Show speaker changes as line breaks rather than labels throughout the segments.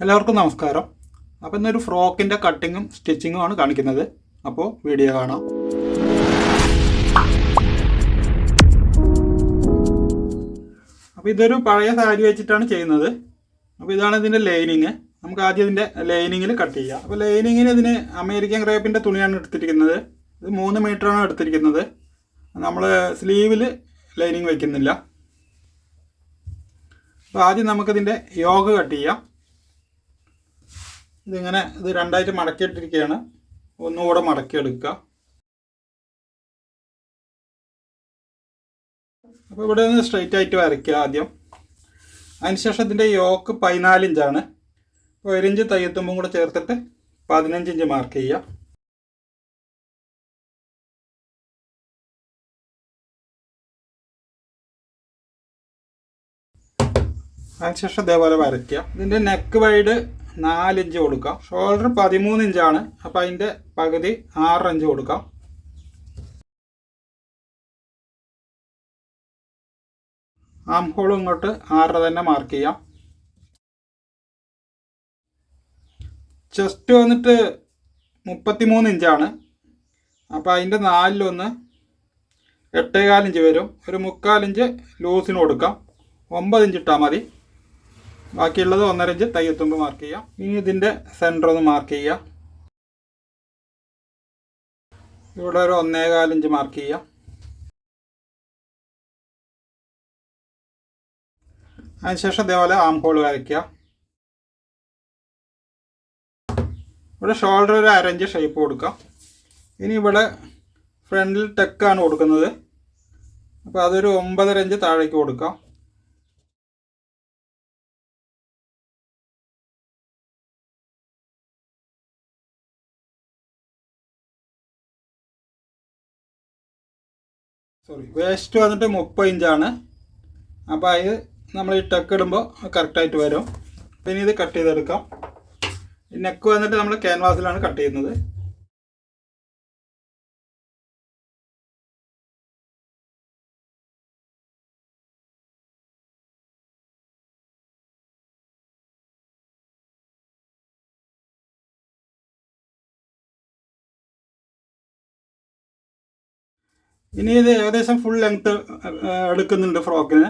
എല്ലാവർക്കും നമസ്കാരം. അപ്പോൾ ഇന്നൊരു ഫ്രോക്കിന്റെ കട്ടിങ്ങും സ്റ്റിച്ചിങ്ങും ആണ് കാണിക്കുന്നത്. അപ്പോൾ വീഡിയോ കാണാം. അപ്പോൾ ഇതൊരു പഴയ സാരി വെച്ചിട്ടാണ് ചെയ്യുന്നത്. അപ്പോൾ ഇതാണ് ഇതിന്റെ ലൈനിങ്. നമുക്ക് ആദ്യം ഇതിന്റെ ലൈനിങ്ങിൽ കട്ട് ചെയ്യാം. അപ്പോൾ ലൈനിങ്ങിന് ഇതിന് അമേരിക്കൻ ക്രേപ്പിന്റെ തുണിയാണ് എടുത്തിരിക്കുന്നത്. ഇത് മൂന്ന് മീറ്ററാണ് എടുത്തിരിക്കുന്നത്. നമ്മൾ സ്ലീവിൽ ലൈനിങ് വയ്ക്കുന്നില്ല അപ്പോൾ ആദ്യം നമുക്കിതിന്റെ യോഗ കട്ട് ചെയ്യാം. ഇതിങ്ങനെ ഇത് രണ്ടായിട്ട് മടക്കിയിട്ടിരിക്കുകയാണ് ഒന്നുകൂടെ മടക്കിയെടുക്കുക. അപ്പോൾ ഇവിടെ നിന്ന് സ്ട്രെയിറ്റ് ആയിട്ട് വരയ്ക്കുക ആദ്യം. അതിനുശേഷം ഇതിന്റെ യോക്ക് പതിനാല് ഇഞ്ചാണ് അപ്പോൾ ഒരിഞ്ച് തയ്യത്തുമ്പും കൂടെ ചേർത്തിട്ട് പതിനഞ്ച് ഇഞ്ച് മാർക്ക് ചെയ്യുക. അതിനുശേഷം ഇതേപോലെ വരയ്ക്കുക. ഇതിന്റെ നെക്ക് വൈഡ് നാലിഞ്ച് കൊടുക്കാം. ഷോൾഡർ പതിമൂന്ന് ഇഞ്ചാണ് അപ്പം അതിന്റെ പകുതി ആറ് ഇഞ്ച് കൊടുക്കാം. ആം ഹോളും ഇങ്ങോട്ട് ആറര തന്നെ മാർക്ക് ചെയ്യാം. ചെസ്റ്റ് വന്നിട്ട് മുപ്പത്തിമൂന്ന് ഇഞ്ചാണ് അപ്പോൾ അതിന്റെ നാലിലൊന്ന് എട്ടേകാലിഞ്ച് വരും. ഒരു മുക്കാലിഞ്ച് ലൂസിന് കൊടുക്കാം. ഒമ്പത് ഇഞ്ച് ഇട്ടാൽ മതി. ബാക്കിയുള്ളത് ഒന്നര ഇഞ്ച് തയ്യത്തുമ്പ് മാർക്ക് ചെയ്യാം. ഇനി ഇതിന്റെ സെന്റർ ഒന്ന് മാർക്ക് ചെയ്യാം. ഇവിടെ ഒരു ഒന്നേകാൽ ഇഞ്ച് മാർക്ക് ചെയ്യാം. അതിനുശേഷം ഇതേപോലെ ആം ഹോൾ വരയ്ക്കുക. ഇവിടെ ഷോൾഡർ ഒരു അരഞ്ച് ഷേപ്പ് കൊടുക്കാം. ഇനി ഇവിടെ ഫ്രണ്ടിൽ ടെക്കാണ് കൊടുക്കുന്നത്. അപ്പോൾ അതൊരു ഒമ്പതര ഇഞ്ച് താഴേക്ക് കൊടുക്കാം. സോറി വേസ്റ്റ് വന്നിട്ട് മുപ്പത് ഇഞ്ചാണ്. അപ്പോൾ അത് നമ്മൾ ഈ ടക്ക് ഇടുമ്പോൾ കറക്റ്റായിട്ട് വരും. പിന്നെ ഇത് കട്ട് ചെയ്തെടുക്കാം. നെക്ക് വന്നിട്ട് നമ്മൾ ക്യാൻവാസിലാണ് കട്ട് ചെയ്യുന്നത്. ഇനി ഇത് ഏകദേശം ഫുൾ ലെങ്ത്ത് എടുക്കുന്നുണ്ട് ഫ്രോക്കിന്.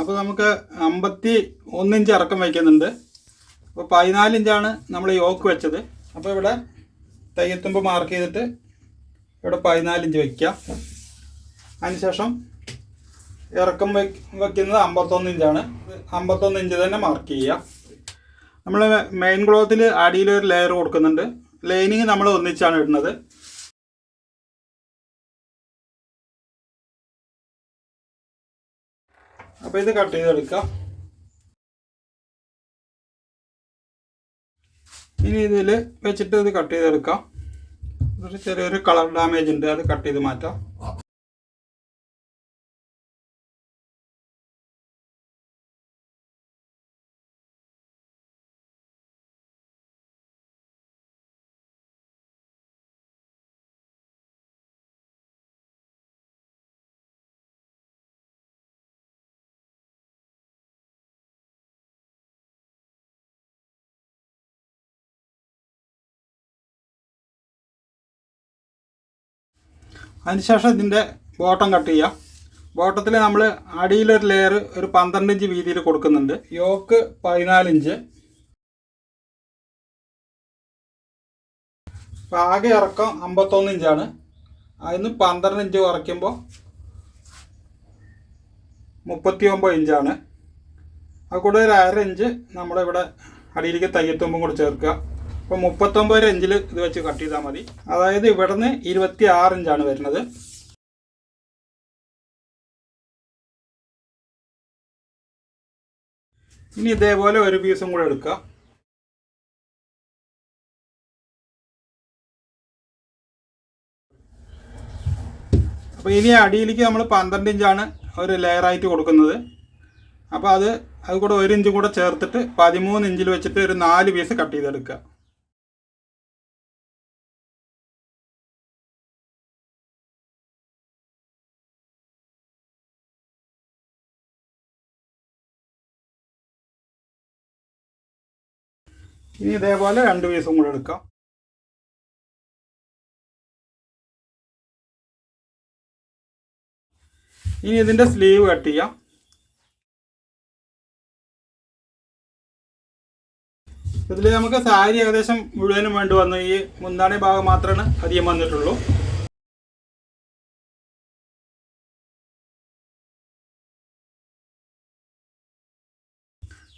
അപ്പോൾ നമുക്ക് അമ്പത്തി ഒന്നിഞ്ച് ഇറക്കം വയ്ക്കുന്നുണ്ട്. അപ്പോൾ പതിനാല് ഇഞ്ചാണ് നമ്മൾ യോക്ക് വെച്ചത്. അപ്പോൾ ഇവിടെ തയ്യത്തുമ്പോൾ മാർക്ക് ചെയ്തിട്ട് ഇവിടെ പതിനാല് ഇഞ്ച് വയ്ക്കാം അതിനുശേഷം ഇറക്കം വയ്ക്കുന്നത് അമ്പത്തൊന്ന് ഇഞ്ചാണ്. അമ്പത്തൊന്ന് ഇഞ്ച് തന്നെ മാർക്ക് ചെയ്യുക നമ്മൾ മെയിൻ ക്ലോത്തിൽ അടിയിൽ ഒരു ലെയർ കൊടുക്കുന്നുണ്ട്. ലൈനിങ് നമ്മൾ ഒന്നിച്ചാണ് ഇടുന്നത്. അപ്പോൾ ഇത് കട്ട് ചെയ്തെടുക്കാം. ഇനി ഇതിൽ വെച്ചിട്ട് ഇത് കട്ട് ചെയ്തെടുക്കാം. ഒരു ചെറിയൊരു കളർ ഡാമേജ് ഉണ്ട് അത് കട്ട് ചെയ്ത് മാറ്റാം. അതിനുശേഷം ഇതിന്റെ ബോട്ടം കട്ട് ചെയ്യാം. ബോട്ടത്തിൽ നമ്മൾ അടിയിലൊരു ലെയർ ഒരു പന്ത്രണ്ട് ഇഞ്ച് വീതിയിൽ കൊടുക്കുന്നുണ്ട്. യോക്ക് പതിനാലിഞ്ച് അപ്പോൾ ആകെ ഇറക്കം അമ്പത്തൊന്ന് ഇഞ്ചാണ്. അതിന് പന്ത്രണ്ട് ഇഞ്ച് കുറയ്ക്കുമ്പോൾ മുപ്പത്തി ഒമ്പത് ഇഞ്ചാണ്. അത് കൂടെ ഒരു അര ഇഞ്ച് നമ്മളിവിടെ അടിയിലേക്ക് തയ്യത്തുമ്പും കൂടെ ചേർക്കുക. അപ്പോൾ മുപ്പത്തൊമ്പത് ഇഞ്ചിൽ ഇത് വെച്ച് കട്ട് ചെയ്താൽ മതി. അതായത് ഇവിടുന്ന് ഇരുപത്തി ആറ് ഇഞ്ചാണ് വരുന്നത്. ഇനി ഇതേപോലെ ഒരു പീസും കൂടെ എടുക്കുക അപ്പോൾ ഇനി അടിയിലേക്ക് നമ്മൾ പന്ത്രണ്ട് ഇഞ്ചാണ് ഒരു ലെയറായിട്ട് കൊടുക്കുന്നത്. അപ്പോൾ അത് അത് കൂടെ ഒരു ഇഞ്ചും കൂടെ ചേർത്തിട്ട് പതിമൂന്ന് ഇഞ്ചിൽ വെച്ചിട്ട് ഒരു നാല് പീസ് കട്ട് ചെയ്തെടുക്കുക. ഇനി ഇതേപോലെ രണ്ട് പീസും കൂടെ എടുക്കാം. ഇനി ഇതിന്റെ സ്ലീവ് കട്ട് ചെയ്യാം. ഇതിൽ നമുക്ക് സാരി ഏകദേശം മുഴുവനും വേണ്ടി വന്നു ഈ മുന്താണി ഭാഗം മാത്രമാണ് അധികം വന്നിട്ടുള്ളൂ.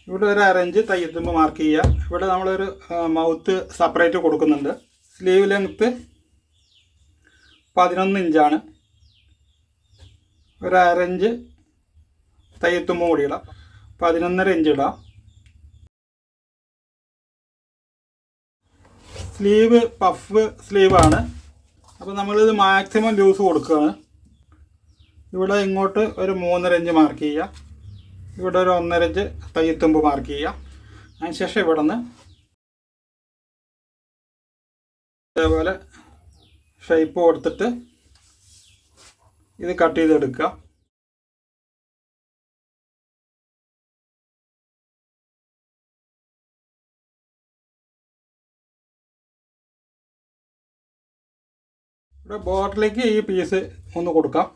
ഇവിടെ ഒരു അരഞ്ച് തയ്യത്തുമ്പോൾ മാർക്ക് ചെയ്യുക. ഇവിടെ നമ്മളൊരു മൗത്ത് സെപ്പറേറ്റ് കൊടുക്കുന്നുണ്ട്. സ്ലീവ് ലെങ്ത്ത് പതിനൊന്ന് ഇഞ്ചാണ് ഒരു അരഞ്ച് തയ്യത്തുമ്പോൾ കൂടി ഇടാം. പതിനൊന്നര ഇഞ്ച് ഇടാം. സ്ലീവ് പഫ് സ്ലീവാണ് അപ്പോൾ നമ്മളിത് മാക്സിമം ലൂസ് കൊടുക്കുകയാണ്. ഇവിടെ ഇങ്ങോട്ട് ഒരു മൂന്നര ഇഞ്ച് മാർക്ക് ചെയ്യുക. ഇവിടെ ഒരു ഒന്നര ഇഞ്ച് തയ്യത്തുമ്പ് മാർക്ക് ചെയ്യുക. അതിനുശേഷം ഇവിടെ നിന്ന് ഇതേപോലെ ഷേപ്പ് കൊടുത്തിട്ട് ഇത് കട്ട് ചെയ്തെടുക്കുക. ഇവിടെ ബോട്ടിലേക്ക് ഈ പീസ് ഒന്ന് കൊടുക്കാം.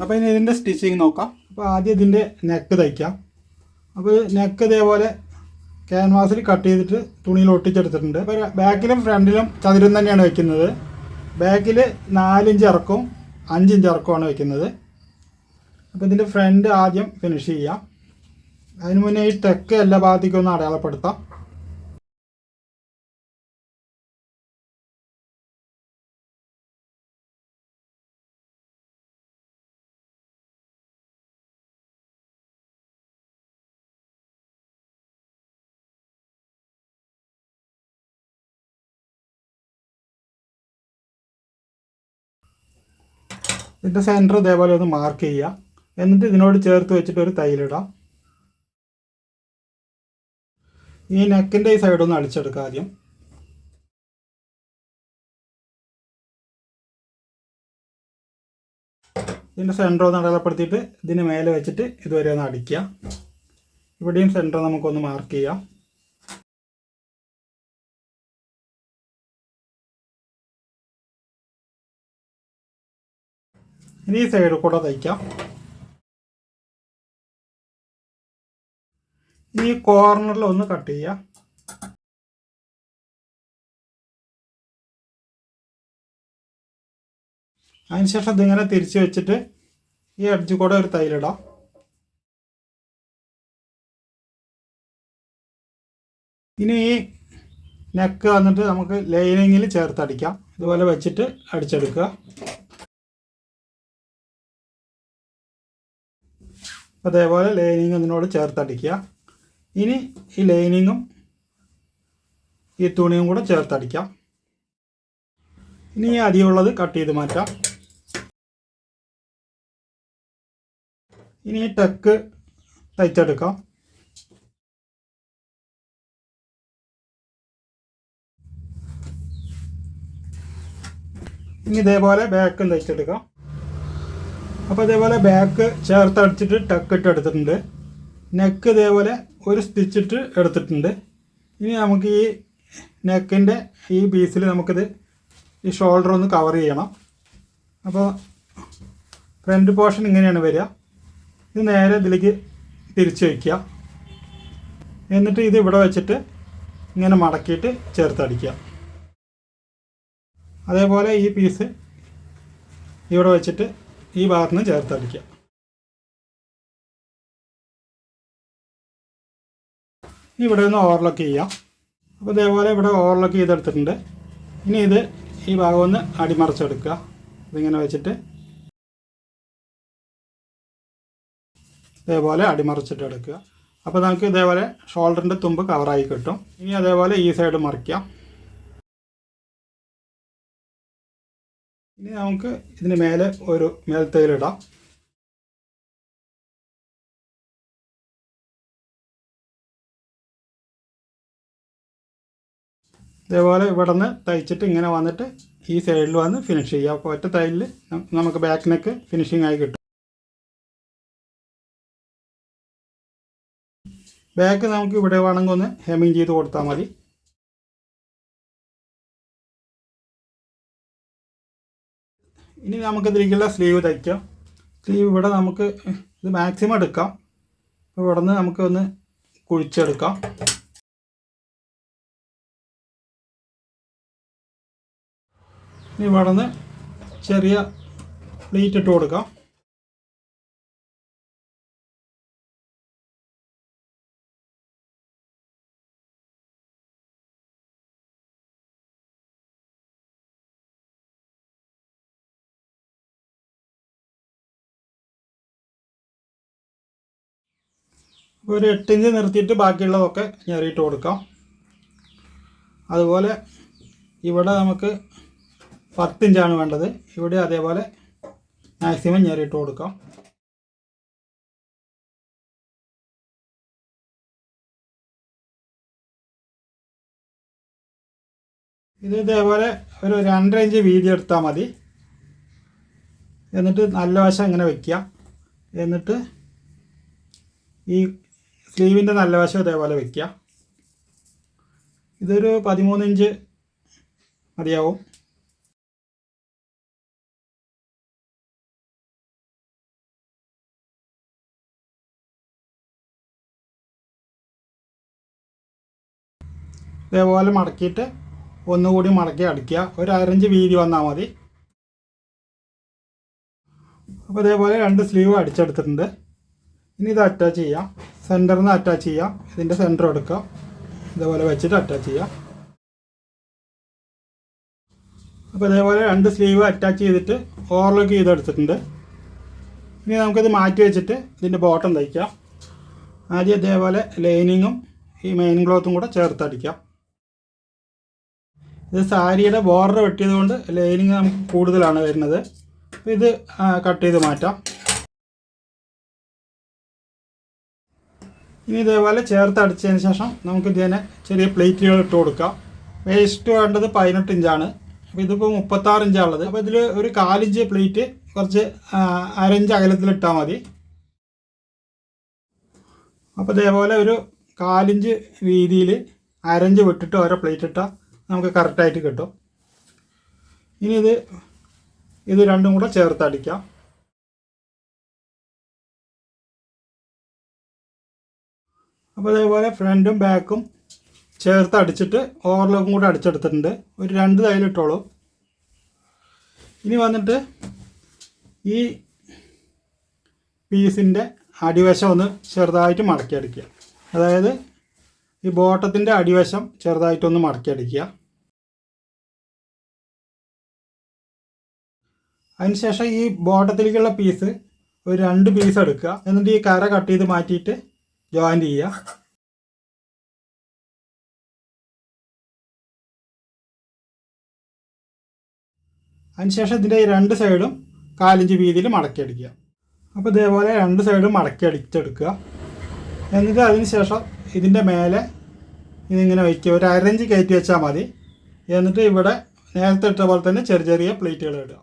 അപ്പോൾ ഇനി ഇതിന്റെ സ്റ്റിച്ചിങ് നോക്കാം. അപ്പോൾ ആദ്യം ഇതിന്റെ നെക്ക് തയ്ക്കാം. അപ്പോൾ നെക്ക് ഇതേപോലെ ക്യാൻവാസിൽ കട്ട് ചെയ്തിട്ട് തുണിയിൽ ഒട്ടിച്ചെടുത്തിട്ടുണ്ട്. അപ്പോൾ ബാക്കിലും ഫ്രണ്ടിലും ചതുരം തന്നെയാണ് വെക്കുന്നത്. ബാക്കിൽ നാലിഞ്ച് ഇറക്കും അഞ്ചിഞ്ച് ഇറക്കുമാണ് വെക്കുന്നത്. അപ്പോൾ ഇതിന്റെ ഫ്രണ്ട് ആദ്യം ഫിനിഷ് ചെയ്യാം. അതിന് മുന്നേ ഈ ടെക്ക് എല്ലാ ഭാഗത്തേക്കും ഒന്ന് അടയാളപ്പെടുത്താം. ഇതിന്റെ സെന്റർ ഇതേപോലെ ഒന്ന് മാർക്ക് ചെയ്യുക. എന്നിട്ട് ഇതിനോട് ചേർത്ത് വെച്ചിട്ട് ഒരു തൈലിടാം ഈ നെക്കിന്റെ ഈ സൈഡ് ഒന്ന് അടിച്ചെടുക്കുക ആദ്യം. ഇതിന്റെ സെന്റർ ഒന്ന് അടയാളപ്പെടുത്തിയിട്ട് ഇതിന് മേലെ വെച്ചിട്ട് ഇതുവരെ ഒന്ന് അടിക്കുക. ഇവിടെയും സെന്റർ നമുക്കൊന്ന് മാർക്ക് ചെയ്യാം. ഇനി ഈ സൈഡ് കൂടെ തയ്ക്കാം. ഈ കോർണറിൽ ഒന്ന് കട്ട് ചെയ്യാം. അതിനുശേഷം ഇതിങ്ങനെ തിരിച്ച് വെച്ചിട്ട് ഈ അടിച്ചു കൂടെ ഒരു തൈലിടാം ഇനി ഈ നെക്ക് വന്നിട്ട് നമുക്ക് ലൈനിങ്ങിൽ ചേർത്തടിക്കാം ഇതുപോലെ വെച്ചിട്ട് അടിച്ചെടുക്കുക. അതേപോലെ ലൈനിങ് ഇതിനോട് ചേർത്തടിക്കുക ഇനി ഈ ലൈനിങ്ങും ഈ തുണിയും കൂടെ ചേർത്തടിക്കാം ഇനി ഈ അടിയുള്ളത് കട്ട് ചെയ്ത് മാറ്റാം. ഇനി ഈ ടെക്ക് തയ്ച്ചെടുക്കാം. ഇനി ഇതേപോലെ ബാക്കും തയ്ച്ചെടുക്കാം. അപ്പോൾ അതേപോലെ ബാക്ക് ചേർത്തടിച്ചിട്ട് ടക്ക് ഇട്ട് എടുത്തിട്ടുണ്ട്. നെക്ക് ഇതേപോലെ ഒരു സ്റ്റിച്ചിട്ട് എടുത്തിട്ടുണ്ട്. ഇനി നമുക്ക് ഈ നെക്കിന്റെ ഈ പീസിൽ നമുക്കിത് ഈ ഷോൾഡർ ഒന്ന് കവർ ചെയ്യണം. അപ്പോൾ ഫ്രണ്ട് പോർഷൻ ഇങ്ങനെയാണ് വരിക. ഇത് നേരെ ഇതിലേക്ക് തിരിച്ച് വയ്ക്കുക. എന്നിട്ട് ഇത് ഇവിടെ വെച്ചിട്ട് ഇങ്ങനെ മടക്കിയിട്ട് ചേർത്തടിക്കുക അതേപോലെ ഈ പീസ് ഇവിടെ വെച്ചിട്ട് ഈ ഭാഗത്ത് നിന്ന് ചേർത്തടിക്കുക. ഇവിടെ ഒന്ന് ഓവർലോക്ക് ചെയ്യാം. അപ്പോൾ ഇതേപോലെ ഇവിടെ ഓവർലോക്ക് ചെയ്തെടുത്തിട്ടുണ്ട്. ഇനി ഇത് ഈ ഭാഗം ഒന്ന് അടിമറിച്ചെടുക്കുക. ഇതിങ്ങനെ വെച്ചിട്ട് ഇതേപോലെ അടിമറിച്ചിട്ട് എടുക്കുക അപ്പോൾ നമുക്ക് ഇതേപോലെ ഷോൾഡറിന്റെ തുമ്പ് കവറായി കിട്ടും. ഇനി അതേപോലെ ഈ സൈഡ് മറിക്കാം. ഇനി നമുക്ക് ഇതിന് മേലെ ഒരു മേൽത്തേലിടാം ഇതേപോലെ ഇവിടെ നിന്ന് തയ്ച്ചിട്ട് ഇങ്ങനെ വന്നിട്ട് ഈ സൈഡിൽ വന്ന് ഫിനിഷ് ചെയ്യുക അപ്പോൾ ഒറ്റ തൈലിൽ നമുക്ക് ബാക്ക് നെക്ക് ഫിനിഷിംഗ് ആയി കിട്ടും. ബാക്ക് നമുക്ക് ഇവിടെ വേണമെങ്കിൽ ഒന്ന് ഹെമ്മിങ് ചെയ്ത് കൊടുത്താൽ മതി. ഇനി നമുക്ക് ഇതിലേക്കുള്ള സ്ലീവ് തയ്ക്കാം. സ്ലീവ് ഇവിടെ നമുക്ക് ഇത് മാക്സിമം എടുക്കാം. ഇവിടെ നിന്ന് നമുക്ക് ഒന്ന് കുഴിച്ചെടുക്കാം. ഇനി ഇവിടെ നിന്ന് ചെറിയ പ്ലേറ്റ് ഇട്ട് കൊടുക്കാം. ഒരു എട്ടിഞ്ച് നിർത്തിയിട്ട് ബാക്കിയുള്ളതൊക്കെ ഞെറിയിട്ട് കൊടുക്കാം. അതുപോലെ ഇവിടെ നമുക്ക് പത്തിഞ്ചാണ് വേണ്ടത്. ഇവിടെ അതേപോലെ മാക്സിമം ഞെറിയിട്ട് കൊടുക്കാം. ഇത് ഇതേപോലെ ഒരു രണ്ടര ഇഞ്ച് വീതി എടുത്താൽ മതി. എന്നിട്ട് നല്ല വശം ഇങ്ങനെ വെക്കുക. എന്നിട്ട് ഈ സ്ലീവിന്റെ നല്ല വശം ഇതേപോലെ വെക്കുക. ഇതൊരു പതിമൂന്ന് ഇഞ്ച് മതിയാവും. ഇതേപോലെ മടക്കിയിട്ട് ഒന്നുകൂടി മടക്കി അടിക്കുക. ഒരു അരഞ്ച് വീതി വന്നാൽ മതി. അപ്പോൾ ഇതേപോലെ രണ്ട് സ്ലീവ് അടിച്ചെടുത്തിട്ടുണ്ട്. ഇനി ഇത് അറ്റാച്ച് ചെയ്യാം. സെന്ററിൽ നിന്ന് അറ്റാച്ച് ചെയ്യാം. ഇതിന്റെ സെന്റർ എടുക്കുക ഇതേപോലെ വെച്ചിട്ട് അറ്റാച്ച് ചെയ്യാം. അപ്പോൾ ഇതേപോലെ രണ്ട് സ്ലീവ് അറ്റാച്ച് ചെയ്തിട്ട് ഓവർലോക്ക് ചെയ്തെടുത്തിട്ടുണ്ട്. ഇനി നമുക്കിത് മാറ്റി വെച്ചിട്ട് ഇതിന്റെ ബോട്ടം തയ്ക്കാം. ആദ്യം ഇതേപോലെ ലൈനിങ്ങും ഈ മെയിൻ ക്ലോത്തും കൂടെ ചേർത്തടിക്കാം ഇത് സാരിയുടെ ബോർഡർ വെട്ടിയത് കൊണ്ട് ലൈനിങ് നമുക്ക് കൂടുതലാണ് വരുന്നത്. ഇത് കട്ട് ചെയ്ത് മാറ്റാം. ഇനി ഇതേപോലെ ചേർത്ത് അടിച്ചതിന് ശേഷം നമുക്ക് ഇതിനെ ചെറിയ പ്ലേറ്റുകൾ ഇട്ട് കൊടുക്കാം. വേസ്റ്റ് വേണ്ടത് പതിനെട്ട് ഇഞ്ചാണ്. അപ്പോൾ ഇതിപ്പോൾ മുപ്പത്താറ് ഇഞ്ചാണുള്ളത്. അപ്പോൾ ഇതിൽ ഒരു കാലിഞ്ച് പ്ലേറ്റ് കുറച്ച് അരഞ്ച് അകലത്തിൽ ഇട്ടാൽ മതി. അപ്പോൾ ഇതേപോലെ ഒരു കാലിഞ്ച് വീതിയിൽ അരഞ്ച് വിട്ടിട്ട് ഓരോ പ്ലേറ്റ് ഇട്ടാൽ നമുക്ക് കറക്റ്റായിട്ട് കിട്ടും. ഇനി ഇത് ഇത് രണ്ടും കൂടെ ചേർത്ത് അപ്പോൾ അതേപോലെ ഫ്രണ്ടും ബാക്കും ചേർത്ത് അടിച്ചിട്ട് ഓവർലോക്കും കൂടെ അടിച്ചെടുത്തിട്ടുണ്ട്. ഒരു രണ്ട് തൈലിട്ടോളൂ. ഇനി വന്നിട്ട് ഈ പീസിന്റെ അടിവശം ഒന്ന് ചെറുതായിട്ട് മടക്കിയടിക്കുക. അതായത് ഈ ബോട്ടത്തിന്റെ അടിവശം ചെറുതായിട്ടൊന്ന് മടക്കിയടിക്കുക. അതിനുശേഷം ഈ ബോട്ടത്തിലേക്കുള്ള പീസ് ഒരു രണ്ട് പീസ് എടുക്കുക. എന്നിട്ട് ഈ കര കട്ട് ചെയ്ത് മാറ്റിയിട്ട് ജോയിന്റ് ചെയ്യുക അതിനുശേഷം ഇതിന്റെ രണ്ട് സൈഡും കാലിഞ്ച് വീതിയിൽ മടക്കി അടിക്കുക അപ്പോൾ ഇതേപോലെ രണ്ട് സൈഡും മടക്കി അടിച്ചെടുക്കുക. എന്നിട്ട് അതിന് ശേഷം ഇതിന്റെ മേലെ ഇതിങ്ങനെ വയ്ക്കുക. ഒരു അരഞ്ച് കയറ്റി വെച്ചാൽ മതി. എന്നിട്ട് ഇവിടെ നേരത്തെ ഇട്ട പോലെ തന്നെ ചെറിയ ചെറിയ പ്ലേറ്റുകൾ ഇടുക.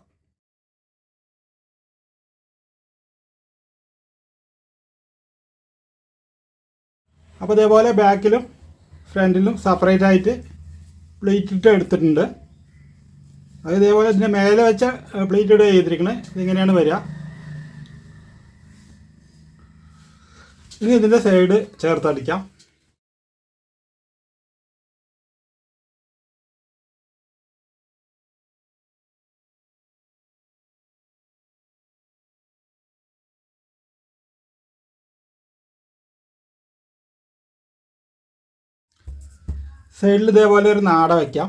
അപ്പോൾ ഇതേപോലെ ബാക്കിലും ഫ്രണ്ടിലും സെപ്പറേറ്റ് ആയിട്ട് പ്ലേറ്റ് ഇട്ട് എടുത്തിട്ടുണ്ട്. അത് ഇതേപോലെ ഇതിന്റെ മേലെ വെച്ച പ്ലേറ്റ് ഇടുക ചെയ്തിരിക്കണേ. ഇതിങ്ങനെയാണ് വരിക. ഇനി ഇതിന്റെ സൈഡ് ചേർത്തടിക്കാം സൈഡിൽ ഇതേപോലെ ഒരു നാട വയ്ക്കാം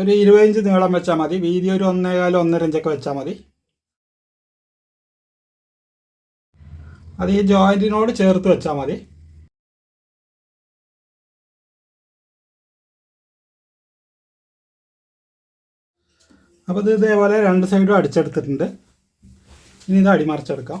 ഒരു ഇരുപത് ഇഞ്ച് നീളം വെച്ചാൽ മതി. വീതി ഒരു ഒന്നേകാലം ഒന്നര ഇഞ്ചൊക്കെ വെച്ചാൽ മതി. അത് ഈ ജോയിന്റിനോട് ചേർത്ത് വെച്ചാൽ മതി. അപ്പോൾ ഇത് ഇതേപോലെ രണ്ട് സൈഡും അടിച്ചെടുത്തിട്ടുണ്ട്. ഇനി ഇത് അടിമറിച്ചെടുക്കാം.